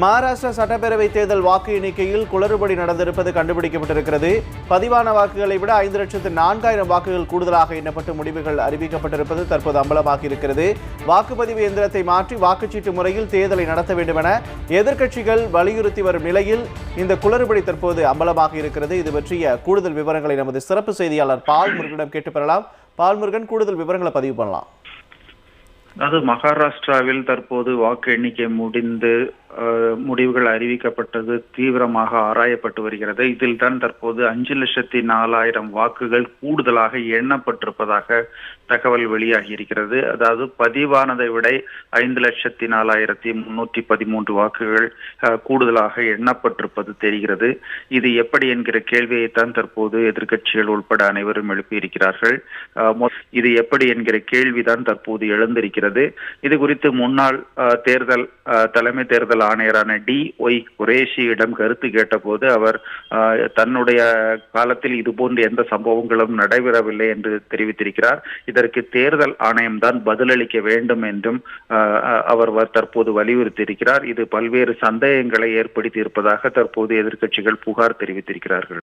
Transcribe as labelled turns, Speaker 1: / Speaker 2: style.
Speaker 1: மகாராஷ்டிரா சட்டப்பேரவை தேர்தல் வாக்கு எண்ணிக்கையில் குளறுபடி நடந்திருப்பது கண்டுபிடிக்கப்பட்டிருக்கிறது. பதிவான வாக்குகளை விட ஐந்து லட்சத்து நான்காயிரம் வாக்குகள் கூடுதலாக எண்ணப்பட்டு முடிவுகள் அறிவிக்கப்பட்டிருப்பது தற்போது அம்பலமாகி இருக்கிறது வாக்குப்பதிவு எந்திரத்தை மாற்றி வாக்குச்சீட்டு முறையில் தேர்தலை நடத்த வேண்டும் என எதிர்க்கட்சிகள் வலியுறுத்தி வரும் நிலையில் இந்த குளறுபடி தற்போது அம்பலமாகி இருக்கிறது இது பற்றிய கூடுதல் விவரங்களை நமது சிறப்பு செய்தியாளர் பால் முருகனிடம் கேட்டு பெறலாம். பால் முருகன் கூடுதல் விவரங்களை பதிவு பண்ணலாம்.
Speaker 2: அதாவது மகாராஷ்டிராவில் தற்போது வாக்கு எண்ணிக்கை முடிந்து முடிவுகள் அறிவிக்கப்பட்டது தீவிரமாக ஆராயப்பட்டு வருகிறது. இதில் தான் தற்போது அஞ்சு லட்சத்தி நாலாயிரம் வாக்குகள் கூடுதலாக எண்ணப்பட்டிருப்பதாக தகவல் வெளியாகி இருக்கிறது அதாவது பதிவானதை விட ஐந்து லட்சத்தி நாலாயிரத்தி முன்னூற்றி பதிமூன்று வாக்குகள் கூடுதலாக எண்ணப்பட்டிருப்பது தெரிகிறது. இது எப்படி என்கிற கேள்வியைத்தான் தற்போது எதிர்க்கட்சிகள் உட்பட அனைவரும் எழுப்பியிருக்கிறார்கள். இது எப்படி என்கிற கேள்விதான் தற்போது எழுந்திருக்கிறது. இது குறித்து முன்னாள் தேர்தல் தலைமை தேர்தல் ஆணையரான டி ஒய் குரேஷியிடம் கருத்து கேட்டபோது அவர் தன்னுடைய காலத்தில் இதுபோன்ற எந்த சம்பவங்களும் நடைபெறவில்லை என்று தெரிவித்திருக்கிறார். இதற்கு தேர்தல் ஆணையம்தான் பதிலளிக்க வேண்டும் என்றும் அவர் தற்போது வலியுறுத்தியிருக்கிறார். இது பல்வேறு சந்தேகங்களை ஏற்படுத்தி இருப்பதாக தற்போது எதிர்க்கட்சிகள் புகார் தெரிவித்திருக்கிறார்கள்.